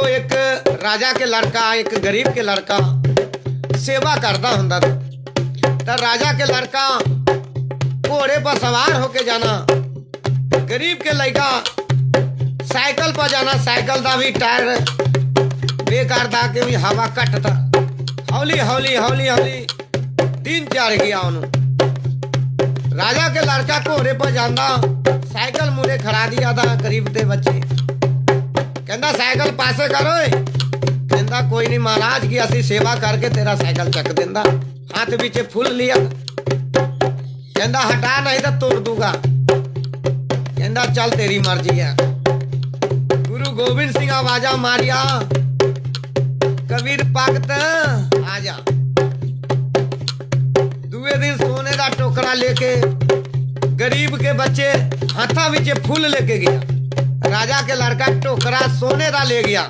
ਜਦੋਂ ਇੱਕ ਰਾਜਾ ਕੇ ਲੜਕਾ ਇੱਕ ਗਰੀਬ ਕੇ ਲੜਕਾ ਸੇਵਾ ਕਰਦਾ ਹੁੰਦਾ था ਤਾਂ ਰਾਜਾ ਕੇ ਲੜਕਾ ਘੋੜੇ पर सवार होके जाना गरीब के लड़का ਸਾਈਕਲ 'ਤੇ ਜਾਣਾ ਸਾਈਕਲ ਦਾ ਵੀ ਟਾਇਰ ਬੇਕਾਰ ਦਾ ਕਿ ਵੀ ਹਵਾ ਘੱਟ ਤਾ ਹੌਲੀ ਹੌਲੀ ਹੌਲੀ ਹੌਲੀ ਦਿਨ ਚੜ ਗਿਆ ਉਹਨੂੰ ਰਾਜਾ ਕੇ ਲੜਕਾ ਘੋੜੇ 'ਤੇ ਜਾਂਦਾ ਸਾਈਕਲ ਮੂਰੇ ਖੜਾ ਦਿਆ ਦਾ ਗਰੀਬ ਦੇ ਬੱਚੇ ਕਹਿੰਦਾ ਸਾਈਕਲ ਪਾਸੇ ਕਰ ਓਏ। ਕਹਿੰਦਾ ਕੋਈ ਨਹੀਂ ਮਹਾਰਾਜ ਕੀ ਅਸੀਂ ਸੇਵਾ ਕਰਕੇ ਤੇਰਾ ਸਾਈਕਲ ਚੱਕ ਦਿੰਦਾ। ਹੱਥ ਵਿੱਚ ਫੁੱਲ ਲਿਆ। ਕਹਿੰਦਾ ਹਟਾ, ਨਹੀਂ ਤਾਂ ਤੋੜ ਦੂਗਾ। ਕਹਿੰਦਾ ਚੱਲ ਤੇਰੀ ਮਰਜ਼ੀ ਹੈ ਗੁਰੂ ਗੋਬਿੰਦ ਸਿੰਘ, ਆਵਾਜਾ ਮਾਰਿਆ। ਕਬੀਰ ਭਗਤ, ਆ ਜਾ। ਦੂਏ ਦਿਨ ਸੋਨੇ ਦਾ ਟੋਕਰਾ ਲੈ ਕੇ ਗਰੀਬ ਕੇ ਬੱਚੇ ਹੱਥਾਂ ਵਿੱਚ ਫੁੱਲ ਲੈ ਕੇ ਗਿਆ। ਰਾਜਾ ਕੇ ਲੜਕਾ ਟੋਕਰਾ ਸੋਨੇ ਦਾ ਲੈ ਗਿਆ।